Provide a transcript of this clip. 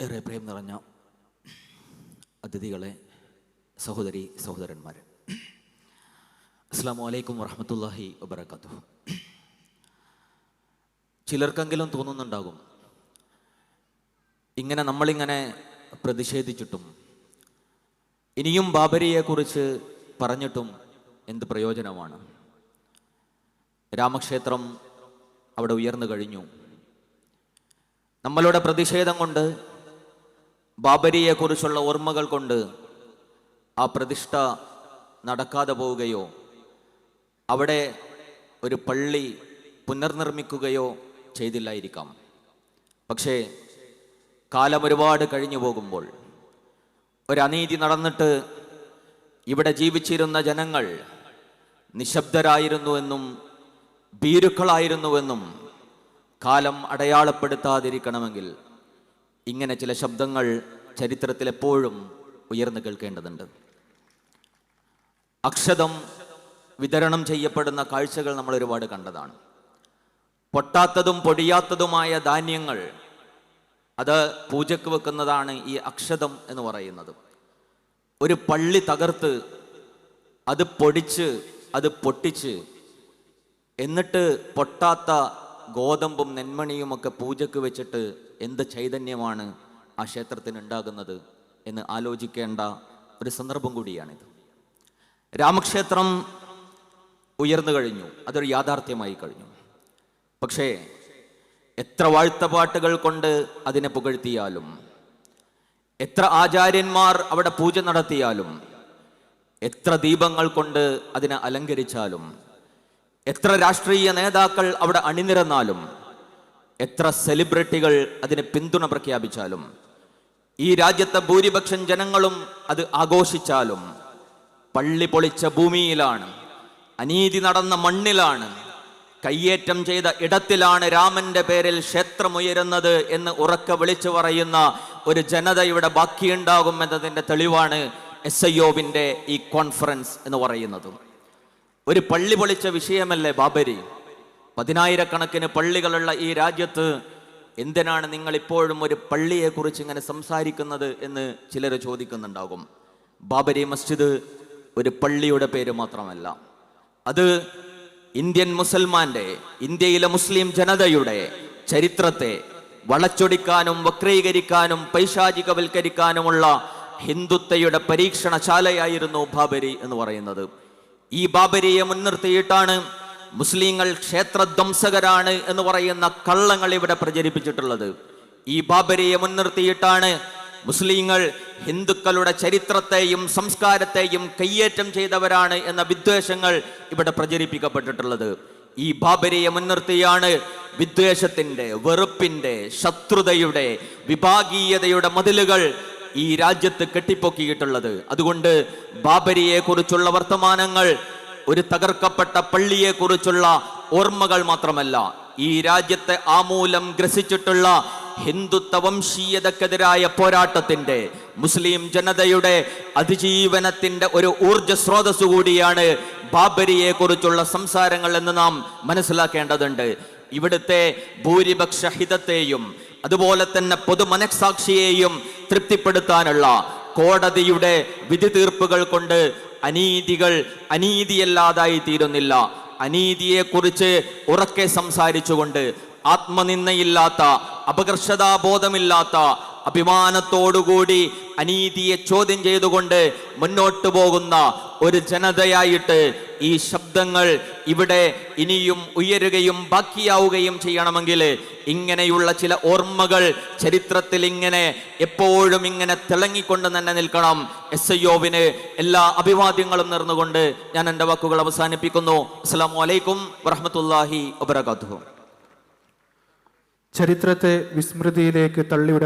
ഏറെ പ്രേം നിറഞ്ഞ അതിഥികളെ സഹോദരി സഹോദരന്മാർ അസ്സാം വലൈക്കും വറഹമത്തല്ലാഹി വബർക്കാത്തു ചിലർക്കെങ്കിലും തോന്നുന്നുണ്ടാകും ഇങ്ങനെ നമ്മളിങ്ങനെ പ്രതിഷേധിച്ചിട്ടും ഇനിയും ബാബരിയെക്കുറിച്ച് പറഞ്ഞിട്ടും എന്ത് പ്രയോജനമാണ്? രാമക്ഷേത്രം അവിടെ ഉയർന്നു കഴിഞ്ഞു. നമ്മളുടെ പ്രതിഷേധം കൊണ്ട് ബാബരിയെക്കുറിച്ചുള്ള ഓർമ്മകൾ കൊണ്ട് ആ പ്രതിഷ്ഠ നടക്കാതെ പോവുകയോ അവിടെ ഒരു പള്ളി പുനർനിർമ്മിക്കുകയോ ചെയ്തില്ലായിരിക്കാം. പക്ഷേ കാലം ഒരുപാട് കഴിഞ്ഞു പോകുമ്പോൾ ഒരനീതി നടന്നിട്ട് ഇവിടെ ജീവിച്ചിരുന്ന ജനങ്ങൾ നിശബ്ദരായിരുന്നുവെന്നും ഭീരുക്കളായിരുന്നുവെന്നും കാലം അടയാളപ്പെടുത്താതിരിക്കണമെങ്കിൽ ഇങ്ങനെ ചില ശബ്ദങ്ങൾ ചരിത്രത്തിൽ എപ്പോഴും ഉയർന്നു കേൾക്കേണ്ടതുണ്ട്. അക്ഷതം വിതരണം ചെയ്യപ്പെടുന്ന കാഴ്ചകൾ നമ്മൾ ഒരുപാട് കണ്ടതാണ്. പൊട്ടാത്തതും പൊടിയാത്തതുമായ ധാന്യങ്ങൾ അത് പൂജയ്ക്ക് വെക്കുന്നതാണ് ഈ അക്ഷതം എന്ന് പറയുന്നത്. ഒരു പള്ളി തകർത്ത് അത് പൊടിച്ച് അത് പൊട്ടിച്ച് എന്നിട്ട് പൊട്ടാത്ത ഗോതമ്പും നെന്മണിയും ഒക്കെ പൂജക്ക് വെച്ചിട്ട് എന്ത് ചൈതന്യമാണ് ആ ക്ഷേത്രത്തിന് ഉണ്ടാകുന്നത് എന്ന് ആലോചിക്കേണ്ട ഒരു സന്ദർഭം കൂടിയാണിത്. രാമക്ഷേത്രം ഉയർന്നു കഴിഞ്ഞു. അതൊരു യാഥാർത്ഥ്യമായി കഴിഞ്ഞു. പക്ഷേ എത്ര വാഴ്ത്തപാട്ടുകൾ കൊണ്ട് അതിനെ പുകഴ്ത്തിയാലും എത്ര ആചാര്യന്മാർ അവിടെ പൂജ നടത്തിയാലും എത്ര ദീപങ്ങൾ കൊണ്ട് അതിനെ അലങ്കരിച്ചാലും എത്ര രാഷ്ട്രീയ നേതാക്കൾ അവിടെ അണിനിരന്നാലും എത്ര സെലിബ്രിറ്റികൾ അതിന് പിന്തുണ പ്രഖ്യാപിച്ചാലും ഈ രാജ്യത്തെ ഭൂരിപക്ഷം ജനങ്ങളും അത് ആഘോഷിച്ചാലും പള്ളി പൊളിച്ച ഭൂമിയിലാണ് അനീതി നടന്ന മണ്ണിലാണ് കയ്യേറ്റം ചെയ്ത ഇടത്തിലാണ് രാമന്റെ പേരിൽ ക്ഷേത്രമുയരുന്നത് എന്ന് ഉറക്ക വിളിച്ചു പറയുന്ന ഒരു ജനത ഇവിടെ ബാക്കിയുണ്ടാകും എന്നതിന്റെ തെളിവാണ് എസ് ഐ ഒവിന്റെ ഈ കോൺഫറൻസ് എന്ന് പറയുന്നത്. ഒരു പള്ളി പൊളിച്ച വിഷയമല്ലേ ബാബരി? പതിനായിരക്കണക്കിന് പള്ളികളുള്ള ഈ രാജ്യത്ത് എന്തിനാണ് നിങ്ങൾ ഇപ്പോഴും ഒരു പള്ളിയെ കുറിച്ച് ഇങ്ങനെ സംസാരിക്കുന്നത് എന്ന് ചിലർ ചോദിക്കുന്നുണ്ടാകും. ബാബരി മസ്ജിദ് ഒരു പള്ളിയുടെ പേര് മാത്രമല്ല. അത് ഇന്ത്യൻ മുസൽമാന്റെ ഇന്ത്യയിലെ മുസ്ലിം ജനതയുടെ ചരിത്രത്തെ വളച്ചൊടിക്കാനും വക്രീകരിക്കാനും പൈശാചികവൽക്കരിക്കാനുമുള്ള ഹിന്ദുത്വയുടെ പരീക്ഷണശാലയായിരുന്നു ബാബരി എന്ന് പറയുന്നത്. ഈ ബാബരിയെ മുൻനിർത്തിയിട്ടാണ് മുസ്ലിങ്ങൾ ക്ഷേത്രധ്വംസകരാണ് എന്ന് പറയുന്ന കള്ളങ്ങൾ ഇവിടെ പ്രചരിപ്പിച്ചിട്ടുള്ളത്. ഈ ബാബരിയെ മുൻനിർത്തിയിട്ടാണ് മുസ്ലിങ്ങൾ ഹിന്ദുക്കളുടെ ചരിത്രത്തെയും സംസ്കാരത്തെയും കയ്യേറ്റം ചെയ്തവരാണ് എന്ന വിദ്വേഷങ്ങൾ ഇവിടെ പ്രചരിപ്പിക്കപ്പെട്ടിട്ടുള്ളത്. ഈ ബാബരിയെ മുൻനിർത്തിയാണ് വിദ്വേഷത്തിന്റെ വെറുപ്പിന്റെ ശത്രുതയുടെ വിഭാഗീയതയുടെ മതിലുകൾ ഈ രാജ്യത്ത് കെട്ടിപ്പൊക്കിയിട്ടുള്ളത്. അതുകൊണ്ട് ബാബരിയെ കുറിച്ചുള്ള വർത്തമാനങ്ങൾ ഒരു തകർക്കപ്പെട്ട പള്ളിയെ കുറിച്ചുള്ള ഓർമ്മകൾ മാത്രമല്ല. ഈ രാജ്യത്തെ ആമൂലം ഗ്രസിച്ചിട്ടുള്ള ഹിന്ദുത്വ വംശീയതക്കെതിരായ പോരാട്ടത്തിന്റെ മുസ്ലിം ജനതയുടെ അതിജീവനത്തിന്റെ ഒരു ഊർജ സ്രോതസ് കൂടിയാണ് ബാബരിയെ കുറിച്ചുള്ള സംസാരങ്ങൾ എന്ന് നാം മനസ്സിലാക്കേണ്ടതുണ്ട്. ഇവിടുത്തെ ഭൂരിപക്ഷ ഹിതത്തെയും അതുപോലെ തന്നെ പൊതുമനസാക്ഷിയെയും തൃപ്തിപ്പെടുത്താനുള്ള കോടതിയുടെ വിധി തീർപ്പുകൾ കൊണ്ട് അനീതികൾ അനീതിയല്ലാതായി തീരുന്നില്ല. അനീതിയെക്കുറിച്ച് ഉറക്കെ സംസാരിച്ചുകൊണ്ട് ആത്മനിന്ദയില്ലാത്ത അപകർഷതാബോധമില്ലാത്ത അഭിമാനത്തോടുകൂടി അനീതിയെ ചോദ്യം ചെയ്തുകൊണ്ട് മുന്നോട്ടു പോകുന്ന ഒരു ജനതയായിട്ട് ഈ ശബ്ദങ്ങൾ ഇവിടെ ഇനിയും ഉയരുകയും ബാക്കിയാവുകയും ചെയ്യണമെങ്കിൽ ഇങ്ങനെയുള്ള ചില ഓർമ്മകൾ ചരിത്രത്തിൽ ഇങ്ങനെ എപ്പോഴും ഇങ്ങനെ തിളങ്ങിക്കൊണ്ട് തന്നെ നിൽക്കണം. എസ് ഐ എല്ലാ അഭിവാദ്യങ്ങളും നേർന്നുകൊണ്ട് ഞാൻ എന്റെ വാക്കുകൾ അവസാനിപ്പിക്കുന്നു. അസ്സാം വലൈക്കും വറഹമത്തല്ലാഹി വബർക്കാത്തു ചരിത്രത്തെ വിസ്മൃതിയിലേക്ക് തള്ളിവിടാൻ